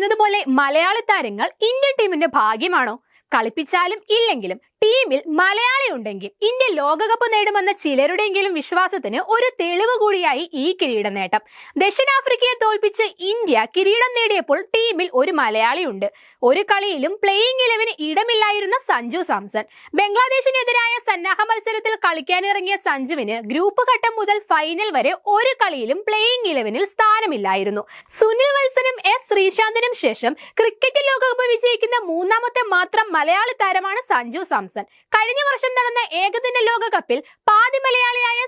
പറയുന്നത് പോലെ മലയാളി താരങ്ങൾ ഇന്ത്യൻ ടീമിന്റെ ഭാഗ്യമാണോ? കളിപ്പിച്ചാലും ഇല്ലെങ്കിലും ടീമിൽ മലയാളി ഉണ്ടെങ്കിൽ ഇന്ത്യ ലോകകപ്പ് നേടുമെന്ന ചിലരുടെയെങ്കിലും വിശ്വാസത്തിന് ഒരു തെളിവ് കൂടിയായി ഈ കിരീട നേട്ടം ദക്ഷിണാഫ്രിക്കയെ തോൽപ്പിച്ച് ഇന്ത്യ കിരീടം നേടിയപ്പോൾ ടീമിൽ ഒരു മലയാളി ഉണ്ട്. ഒരു കളിയിലും പ്ലേയിങ് ഇലവന് ഇടമില്ലായിരുന്ന സഞ്ജു സാംസൺ. ബംഗ്ലാദേശിനെതിരായ സന്നാഹ മത്സരത്തിൽ കളിക്കാനിറങ്ങിയ സഞ്ജുവിന് ഗ്രൂപ്പ് ഘട്ടം മുതൽ ഫൈനൽ വരെ ഒരു കളിയിലും പ്ലേയിങ് ഇലവനിൽ സ്ഥാനമില്ലായിരുന്നു. സുനിൽ വത്സനും എസ് ശ്രീശാന്തിനും ശേഷം ക്രിക്കറ്റ് ലോകകപ്പ് വിജയിക്കുന്ന മൂന്നാമത്തെ മാത്രം മലയാളി താരമാണ് സഞ്ജു സാംസൺ. കഴിഞ്ഞ വർഷം നടന്ന ഏകദിന ലോകകപ്പിൽ പാതി മലയാളിയായ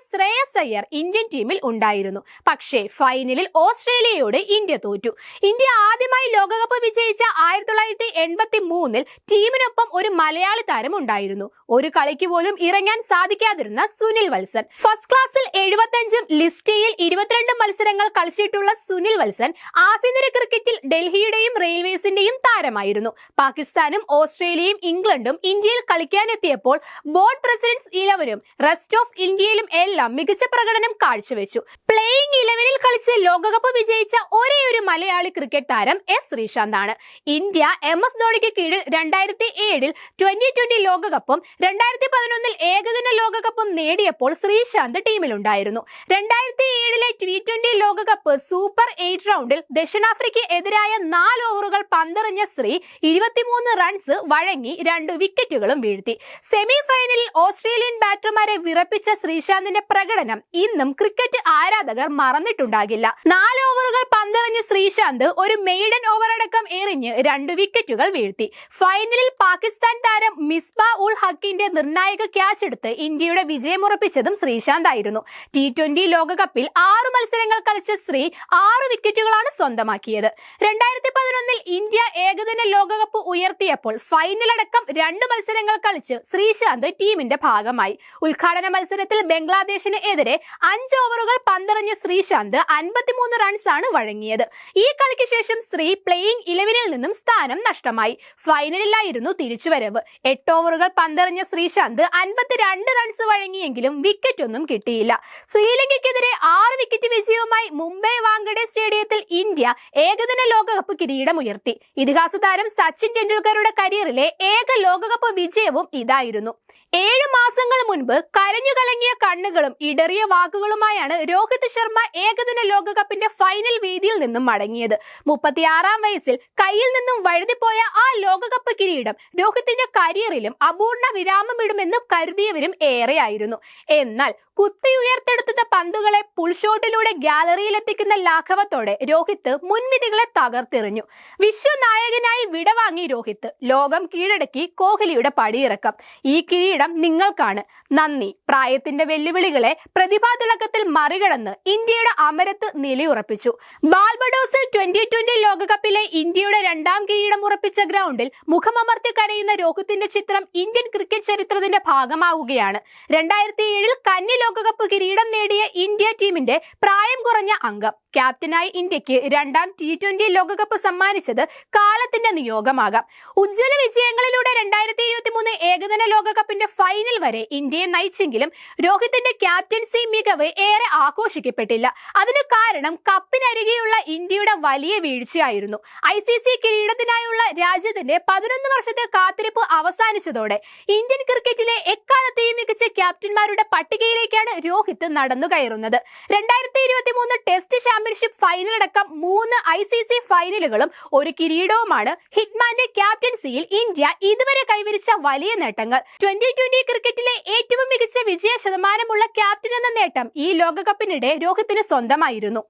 ശ്രേയസ് അയ്യർ ഇന്ത്യൻ ടീമിൽ ഉണ്ടായിരുന്നു. പക്ഷേ ഫൈനലിൽ ഓസ്ട്രേലിയയോട് ഇന്ത്യ തോറ്റു. ഇന്ത്യ ആദ്യമായി ലോകകപ്പ് വിജയിച്ച ആയിരത്തി തൊള്ളായിരത്തി എൺപത്തി മൂന്നിൽ ടീമിനൊപ്പം ഒരു മലയാളി താരം ഉണ്ടായിരുന്നു. ഒരു കളിക്ക് പോലും ഇറങ്ങാൻ സാധിക്കാതിരുന്ന സുനിൽ വത്സൻ. ഫസ്റ്റ് ക്ലാസ്സിൽ എഴുപത്തഞ്ചും ലിസ്റ്റയിൽ ഇരുപത്തിരണ്ട് മത്സരങ്ങൾ കളിച്ചിട്ടുള്ള സുനിൽ വത്സൻ ആഭ്യന്തര ക്രിക്കറ്റിൽ ഡൽഹിയുടെയും റെയിൽവേസിന്റെയും താരമായിരുന്നു. പാകിസ്ഥാനും ഓസ്ട്രേലിയയും ഇംഗ്ലണ്ടും ഇന്ത്യയിൽ കളിക്കാനെത്തിയപ്പോൾ ബോർഡ് പ്രസിഡന്റ്സ് ഇലവനും റെസ്റ്റ് ഓഫ് ഇന്ത്യയിലും എല്ലാം മികച്ച പ്രകടനം കാഴ്ചവെച്ചു. പ്ലേയിങ് ഇലവനിൽ കളിച്ച് ലോകകപ്പ് വിജയിച്ച ഒരേ ഒരു മലയാളി ക്രിക്കറ്റ് താരം എസ് ശ്രീശാന്ത് ആണ്. ഇന്ത്യ എം എസ് ധോണിക്ക് കീഴിൽ രണ്ടായിരത്തി ഏഴിൽ ട്വന്റി ട്വന്റി ലോകകപ്പും രണ്ടായിരത്തി പതിനൊന്നിൽ ഏകദിന ലോകകപ്പും നേടിയപ്പോൾ ശ്രീശാന്ത് ടീമിലുണ്ടായിരുന്നു. രണ്ടായിരത്തി ഏഴിലെ ടി ട്വന്റി ലോകകപ്പ് സൂപ്പർ എയ്റ്റ് റൗണ്ടിൽ ദക്ഷിണാഫ്രിക്ക എതിരായ നാല് ഓവറുകൾ പന്തെറിഞ്ഞ ശ്രീ ഇരുപത്തിമൂന്ന് റൺസ് വഴങ്ങി രണ്ട് വിക്കറ്റുകളും വീഴ്ത്തി. സെമി ഫൈനലിൽ ഓസ്ട്രേലിയൻ ബാറ്റർമാരെ വിറപ്പിച്ച ശ്രീശാന്തിന്റെ പ്രകടനം ഇന്നും ക്രിക്കറ്റ് ആരാധകർ മറന്നിട്ടുണ്ടാകില്ല. നാല് ഓവറുകൾ പന്തെറിഞ്ഞ ശ്രീശാന്ത് ഒരു മെയ്ഡൻ ഓവറടക്കം എറിഞ്ഞ് രണ്ട് വിക്കറ്റുകൾ വീഴ്ത്തി. ഫൈനലിൽ പാകിസ്ഥാൻ താരം മിസ്ബ ഉൾ ഹക്കിന്റെ നിർണായക ക്യാച്ച് എടുത്ത് ഇന്ത്യയുടെ വിജയമുറപ്പിച്ചതും ശ്രീശാന്ത് ആയിരുന്നു. ടി ട്വന്റി ലോകകപ്പിൽ ആറ് മത്സരങ്ങൾ കളിച്ച ശ്രീ ആറ് വിക്കറ്റുകളാണ് സ്വന്തമാക്കിയത്. രണ്ടായിരത്തി പതിനൊന്നിൽ ഇന്ത്യ ഏകദിന ലോകകപ്പ് ഉയർത്തിയപ്പോൾ ഫൈനലടക്കം രണ്ട് മത്സരങ്ങൾ കളിച്ച് ശ്രീശാന്ത് ടീമിന്റെ ഭാഗമായി. ഉദ്ഘാടന മത്സരത്തിൽ ബംഗ്ലാദേശിന് എതിരെ അഞ്ച് ഓവറുകൾ പന്തെറിഞ്ഞ ശ്രീശാന്ത് അൻപത്തിമൂന്ന് റൺസ് ആണ് വഴങ്ങിയത്. ഈ കളിക്ക് ശേഷം ശ്രീ പ്ലേയിങ് ഇലവനിൽ നിന്നും സ്ഥാനം നഷ്ടമായി. ഫൈനലിലായിരുന്നു തിരിച്ചുവരവ്. എട്ട് ഓവറുകൾ പന്തെറിഞ്ഞ ശ്രീശാന്ത് അൻപത്തിരണ്ട് റൺസ് വഴങ്ങിയെങ്കിലും വിക്കറ്റ് ഒന്നും കിട്ടിയില്ല. ശ്രീലങ്കയ്ക്കെതിരെ ആറ് വിക്കറ്റ് വിജയവുമായി മുംബൈ വാങ്കഡെ സ്റ്റേഡിയത്തിൽ ഇന്ത്യ ഏകദിന ലോകകപ്പ് കിരീടമുയർത്തി. ഇതിഹാസ താരം സച്ചിൻ ടെണ്ടുൽക്കറുടെ കരിയറിലെ ഏക ലോകകപ്പ് വിജയവും ഇതായിരുന്നു. ഏഴ് മാസങ്ങൾ മുൻപ് കരഞ്ഞു കലങ്ങിയ കണ്ണുകളും ഇടറിയ വാക്കുകളുമായാണ് രോഹിത് ശർമ്മ ഏകദിന ലോകകപ്പിന്റെ ഫൈനൽ വേദിയിൽ നിന്നും മടങ്ങിയത്. മുപ്പത്തിയാറാം വയസ്സിൽ കയ്യിൽ നിന്നും വഴുതിപ്പോയ ആ ലോകകപ്പ് കിരീടം രോഹിത്തിന്റെ കരിയറിലും അപൂർണ വിരാമമിടുമെന്ന് കരുതിയവരും ഏറെയായിരുന്നു. എന്നാൽ കുത്തി ഉയർത്തെടുത്ത പന്തുകളെ പുൾഷോട്ടിലൂടെ ഗാലറിയിലെത്തിക്കുന്ന ലാഘവത്തോടെ രോഹിത് മുൻവിധികളെ തകർത്തെറിഞ്ഞു. വിശ്വനായകനായി വിടവാങ്ങി രോഹിത് ലോകം കീഴടക്കി കോഹ്ലിയുടെ പടിയിറക്കം. ഈ കിരീടം നിങ്ങൾക്കാണ്. നന്ദി. പ്രായത്തിന്റെ വെല്ലുവിളികളെ പ്രതിഭാതിളക്കത്തിൽ മറികടന്ന് ഇന്ത്യയുടെ അമരത്ത് നിലയുറപ്പിച്ചു. ബാൽബഡോസിൽ ട്വന്റി ട്വന്റി ലോകകപ്പിലെ ഇന്ത്യയുടെ രണ്ടാം കിരീടം ഉറപ്പിച്ച ഗ്രൗണ്ടിൽ മുഖമമർത്തി കരയുന്ന രോഹിത്തിന്റെ ചിത്രം ഇന്ത്യൻ ക്രിക്കറ്റ് ചരിത്രത്തിന്റെ ഭാഗമാവുകയാണ്. രണ്ടായിരത്തി ഏഴിൽ കന്നി ലോകകപ്പ് കിരീടം നേടിയ ഇന്ത്യ ടീമിന്റെ പ്രായം കുറഞ്ഞ അംഗം. ക്യാപ്റ്റനായി ഇന്ത്യയ്ക്ക് രണ്ടാം ടി ട്വന്റി ലോകകപ്പ് സമ്മാനിച്ചത് കാലത്തിന്റെ നിയോഗമാകാം. ഉജ്ജ്വല വിജയങ്ങളിലൂടെ രണ്ടായിരത്തി ഇരുപത്തി മൂന്ന് ഏകദിന ലോകകപ്പിന്റെ ഫൈനൽ വരെ ഇന്ത്യയെ നയിച്ചെങ്കിലും രോഹിത്തിന്റെ ക്യാപ്റ്റൻസി മികവ് ഏറെ ആഘോഷിക്കപ്പെട്ടില്ല. അതിന് കാരണം കപ്പിനരികെയുള്ള ഇന്ത്യയുടെ വലിയ വീഴ്ചയായിരുന്നു. ഐ സി സി കിരീടത്തിനായുള്ള രാജ്യത്തിന്റെ പതിനൊന്ന് വർഷത്തെ കാത്തിരിപ്പ് അവസാനിച്ചതോടെ ഇന്ത്യൻ ക്രിക്കറ്റിലെ എക്കാലത്തെയും മികച്ച ക്യാപ്റ്റന്മാരുടെ പട്ടികയിലേക്കാണ് രോഹിത് നടന്നു കയറുന്നത് രണ്ടായിരത്തി ഇരുപത്തി മൂന്ന് ടെസ്റ്റ് ചാമ്പ്യൻഷിപ്പ് ഫൈനലടക്കം മൂന്ന് ഐ സി സി ഫൈനലുകളും ഒരു കിരീടവുമാണ് ഹിറ്റ്മാന്റെ ക്യാപ്റ്റൻസിയിൽ ഇന്ത്യ ഇതുവരെ കൈവരിച്ച വലിയ നേട്ടങ്ങൾ. ട്വന്റി ട്വന്റി ക്രിക്കറ്റിലെ ഏറ്റവും മികച്ച വിജയ ശതമാനമുള്ള ക്യാപ്റ്റൻ എന്ന നേട്ടം ഈ ലോകകപ്പിനിടെ രോഹിത്തിന് സ്വന്തമായിരുന്നു.